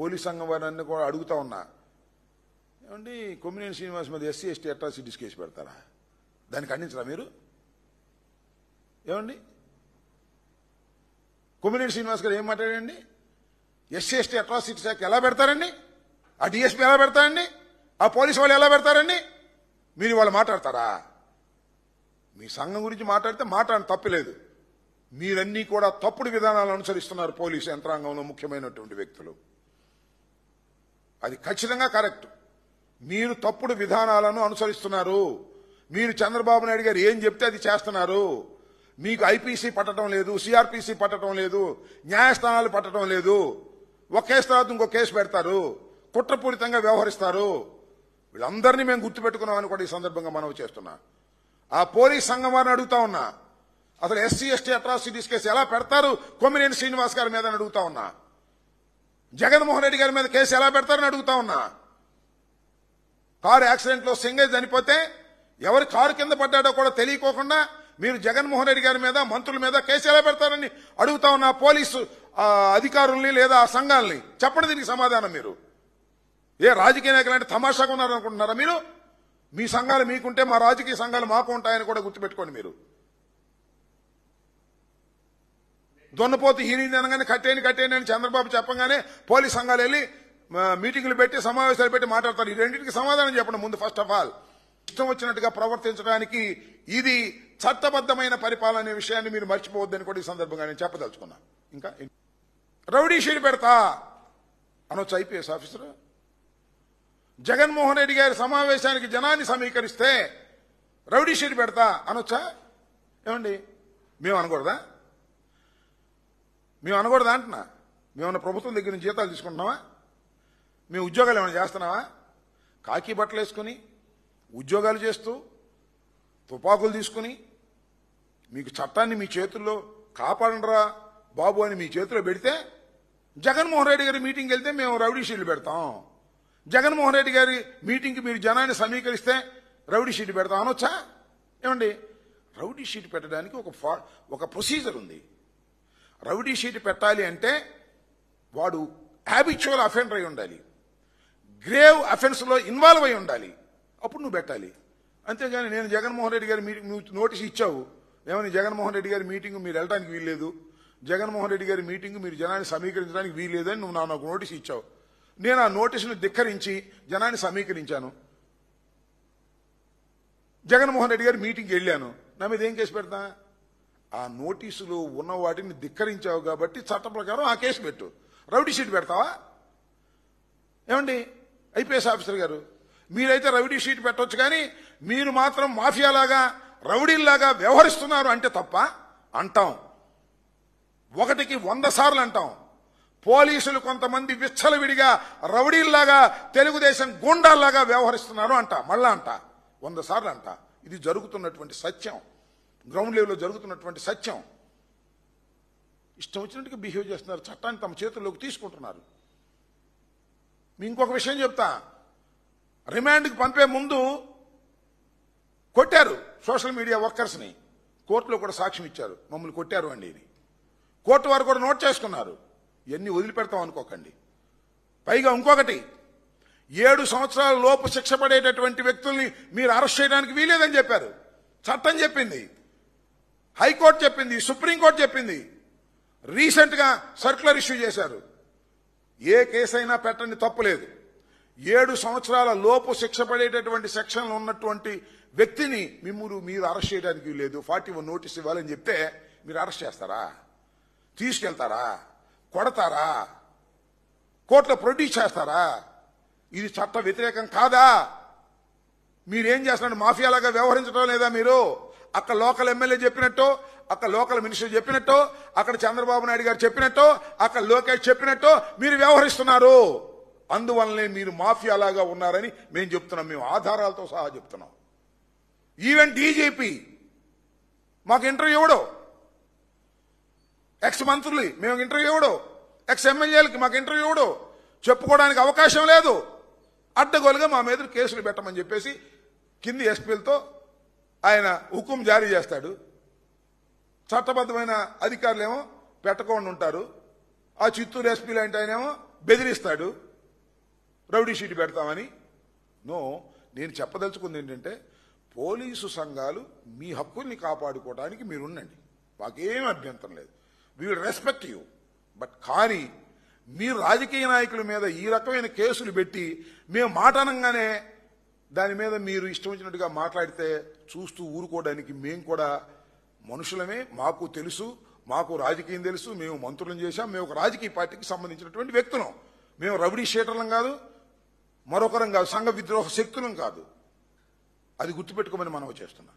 Police సంఘం వారిని కూడా అడుగుతా ఉన్నా. ఏమండి కొమ్మినేని శ్రీనివాస్ మీద ఎస్సీ ఎస్టీ అట్రాసిటీస్ కేసు పెడతారా? దాన్ని ఖండించరా మీరు? ఏమండి? కొమ్మినేని శ్రీనివాస్ గారు ఏం మాట్లాడండి ఎస్సీ ఎస్టీ అట్రాసిటీస్ యాక్ట్ ఎలా పెడతారండి? ఆ డిఎస్పీ ఎలా పెడతారండి? ఆ పోలీసు వాళ్ళు ఎలా పెడతారండి? మీరు వాళ్ళు మాట్లాడతారా? మీ సంఘం గురించి మాట్లాడితే మాట్లాడడం తప్పలేదు మీరన్నీ కూడా తప్పుడు విధానాలు అనుసరిస్తున్నారు పోలీసు యంత్రాంగంలో ముఖ్యమైనటువంటి వ్యక్తులు. అది ఖచ్చితంగా కరెక్ట్. మీరు తప్పుడు విధానాలను అనుసరిస్తున్నారు. మీరు చంద్రబాబు నాయుడు గారు ఏం చెప్తే అది చేస్తున్నారు. మీకు ఐపీసీ పట్టడం లేదు సిఆర్పిసి పట్టడం లేదు న్యాయస్థానాలు పట్టడం లేదు. ఒక కేసు తర్వాత ఇంకో కేసు పెడతారు. కుట్రపూరితంగా వ్యవహరిస్తారు. వీళ్ళందరినీ మేము గుర్తుపెట్టుకున్నామని కూడా ఈ సందర్భంగా మనవి చేస్తున్నా. ఆ పోలీస్ సంఘం వారిని అడుగుతా ఉన్నా. అసలు ఎస్సీ ఎస్టీ అట్రాసిటీస్ కేసు ఎలా పెడతారు? కొమ్మినేని శ్రీనివాస్ గారి మీద అడుగుతా ఉన్నా. జగన్మోహన్ రెడ్డి గారి మీద కేసు ఎలా పెడతారని అడుగుతా ఉన్నా. కారు యాక్సిడెంట్లో సింగే చనిపోతే ఎవరి కారు కింద పడ్డాడో కూడా తెలియకోకుండా మీరు జగన్మోహన్ రెడ్డి గారి మీద మంత్రుల మీద కేసు ఎలా పెడతారని అడుగుతా ఉన్న పోలీసు అధికారుల్ని లేదా ఆ సంఘాలని. చెప్పండి దీనికి సమాధానం మీరు. ఏ రాజకీయ నాయకులు అంటే తమాషాగా ఉన్నారనుకుంటున్నారా మీరు? మీ సంఘాలు మీకుంటే మా రాజకీయ సంఘాలు మాకు ఉంటాయని కూడా గుర్తుపెట్టుకోండి మీరు. దున్నపోతు హీనింది అనగానే కట్టేని కట్టేయని అని చంద్రబాబు చెప్పగానే పోలీస్ సంఘాలు వెళ్ళి మీటింగ్లు మీటింగులు పెట్టి సమావేశాలు పెట్టి మాట్లాడతారు. ఈ రెండింటికి సమాధానం చెప్పండి ముందు ఫస్ట్ ఆఫ్ ఆల్ ఇష్టం వచ్చినట్టుగా ప్రవర్తించడానికి ఇది చట్టబద్ధమైన పరిపాలన అనే విషయాన్ని మీరు మర్చిపోవద్దని కూడా ఈ సందర్భంగా నేను చెప్పదలుచుకున్నా. ఇంకా రౌడీ షీట్ పెడతా అనొచ్చు ఐపీఎస్ ఆఫీసర్. జగన్మోహన్ రెడ్డి గారి సమావేశానికి జనాన్ని సమీకరిస్తే రౌడీ షీట్ పెడతా అనొచ్చా? ఏమండి? మేము అనకూడదా? మేము అనకూడదు అంటున్నా? మేమన్నా ప్రభుత్వం దగ్గర నుంచి జీతాలు తీసుకుంటున్నావా? మేము ఉద్యోగాలు ఏమైనా చేస్తున్నావా? కాకి బట్టలు వేసుకుని ఉద్యోగాలు చేస్తూ తుపాకులు తీసుకుని మీకు చట్టాన్ని మీ చేతుల్లో కాపాడరా బాబు అని మీ చేతిలో పెడితే జగన్మోహన్ రెడ్డి గారి మీటింగ్కి వెళ్తే మేము రౌడీ షీట్లు పెడతాం. జగన్మోహన్ రెడ్డి గారి మీటింగ్కి మీరు జనాన్ని సమీకరిస్తే రౌడీ షీట్ పెడతాం అనొచ్చా? ఏమండి? రౌడీ షీట్ పెట్టడానికి ఒక ఫా ఒక ప్రొసీజర్ ఉంది. రౌడీ షీట్ పెట్టాలి అంటే వాడు హ్యాబిచువల్ అఫెండర్ అయి ఉండాలి. గ్రేవ్ అఫెన్స్లో ఇన్వాల్వ్ అయి ఉండాలి. అప్పుడు నువ్వు పెట్టాలి. అంతేగాని నేను జగన్మోహన్ రెడ్డి గారి మీటింగ్ నువ్వు నోటీస్ ఇచ్చావు. ఏమని జగన్మోహన్ రెడ్డి గారి మీటింగ్ మీరు వెళ్ళడానికి వీల్లేదు. జగన్మోహన్ రెడ్డి గారి మీటింగ్ మీరు జనాన్ని సమీకరించడానికి వీల్లేదని నువ్వు నాకు నోటీస్ ఇచ్చావు. నేను ఆ నోటీసును ధిక్కరించి జనాన్ని సమీకరించాను. జగన్మోహన్ రెడ్డి గారి మీటింగ్కి వెళ్ళాను. నా మీద ఏం కేసు పెడతా? ఆ నోటీసులో ఉన్న వాటిని ధిక్కరించావు కాబట్టి చట్ట ప్రకారం ఆ కేసు పెట్టు. రౌడీ షీట్ పెడతావా? ఏమండి? ఐపీఎస్ ఆఫీసర్ గారు మీరైతే రౌడీ షీట్ పెట్టవచ్చు కానీ మీరు మాత్రం మాఫియాలాగా రౌడీల్లాగా వ్యవహరిస్తున్నారు అంటే తప్ప అంటాం. ఒకటికి వంద సార్లు అంటాం. పోలీసులు కొంతమంది విచ్చలవిడిగా రౌడీల్లాగా తెలుగుదేశం గుండాల్లాగా వ్యవహరిస్తున్నారు అంట మళ్ళా అంట వంద సార్లు అంట. ఇది జరుగుతున్నటువంటి సత్యం. గ్రౌండ్ లెవెల్లో జరుగుతున్నటువంటి సత్యం. ఇష్టం వచ్చినట్టుగా బిహేవ్ చేస్తున్నారు చట్టాన్ని తమ చేతుల్లోకి తీసుకుంటున్నారు. మీ ఇంకొక విషయం చెప్తా. రిమాండ్కి పంపే ముందు కొట్టారు సోషల్ మీడియా వర్కర్స్ని. కోర్టులో కూడా సాక్ష్యం ఇచ్చారు మమ్మల్ని కొట్టారు అండి ఇది. కోర్టు వారు కూడా నోట్ చేసుకున్నారు ఇవన్నీ వదిలిపెడతాం అనుకోకండి. పైగా ఇంకొకటి ఏడు సంవత్సరాల లోపు శిక్ష పడేటటువంటి వ్యక్తుల్ని మీరు అరెస్ట్ చేయడానికి వీలేదని చెప్పారు. చట్టం చెప్పింది. హైకోర్టు చెప్పింది సుప్రీంకోర్టు చెప్పింది. రీసెంట్గా సర్క్యులర్ ఇష్యూ చేశారు. ఏ కేసైనా పెట్టండి తప్పులేదు ఏడు సంవత్సరాల లోపు శిక్ష పడేటటువంటి సెక్షన్లు ఉన్నటువంటి వ్యక్తిని మిమ్మల్ని మీరు అరెస్ట్ చేయడానికి లేదు ఫార్టీ వన్ నోటీస్ ఇవ్వాలని చెప్తే మీరు అరెస్ట్ చేస్తారా? తీసుకెళ్తారా? కొడతారా? కోర్టులో ప్రొడ్యూస్ చేస్తారా? ఇది చట్ట వ్యతిరేకం కాదా? మీరేం చేస్తున్నారు మాఫియాలాగా వ్యవహరించడం లేదా మీరు? అక్కడ లోకల్ ఎమ్మెల్యే చెప్పినట్టు అక్కడ లోకల్ మినిస్టర్ చెప్పినట్టు అక్కడ చంద్రబాబు నాయుడు గారు చెప్పినట్టు అక్కడ లోకేష్ చెప్పినట్టు మీరు వ్యవహరిస్తున్నారు. అందువల్లనే మీరు మాఫియాలాగా ఉన్నారని మేము చెప్తున్నాం. మేము ఆధారాలతో సహా చెప్తున్నాం. ఈవెన్ డీజీపీ మాకు ఇంటర్వ్యూ ఇవ్వడు. ఎక్స్ మంత్రులు మేము ఇంటర్వ్యూ ఇవ్వడు. ఎక్స్ ఎమ్మెల్యేలకి మాకు ఇంటర్వ్యూ ఇవ్వడు. చెప్పుకోవడానికి అవకాశం లేదు. అడ్డగోలుగా మా మీద కేసులు పెట్టమని చెప్పేసి కింది ఎస్పీలతో ఆయన హుకుం జారీ చేస్తాడు. చట్టబద్ధమైన అధికారులేమో పెట్టకుండా ఉంటారు. ఆ చిత్తూరు ఎస్పీ లాంటి ఆయనేమో బెదిరిస్తాడు. రౌడీ షీట్ పెడతామని. నో నేను చెప్పదలుచుకుంది ఏంటంటే పోలీసు సంఘాలు మీ హక్కుల్ని కాపాడుకోవడానికి మీరు ఉండండి మాకేం అభ్యంతరం లేదు. We will respect you but కానీ మీరు రాజకీయ నాయకుల మీద ఈ రకమైన కేసులు పెట్టి మేము మాట అనగానే దాని మీద మీరు ఇష్టం వచ్చినట్టుగా మాట్లాడితే చూస్తూ ఊరుకోవడానికి మేము కూడా మనుషులమే మాకు తెలుసు మాకు రాజకీయం తెలుసు మేము మంత్రులను చేశాం మేము ఒక రాజకీయ పార్టీకి సంబంధించినటువంటి వ్యక్తులం. మేము రబడీ షీటర్లం కాదు మరొకరం కాదు సంఘ విద్రోహ శక్తులం కాదు. అది గుర్తుపెట్టుకోమని మనం చేస్తున్నాం.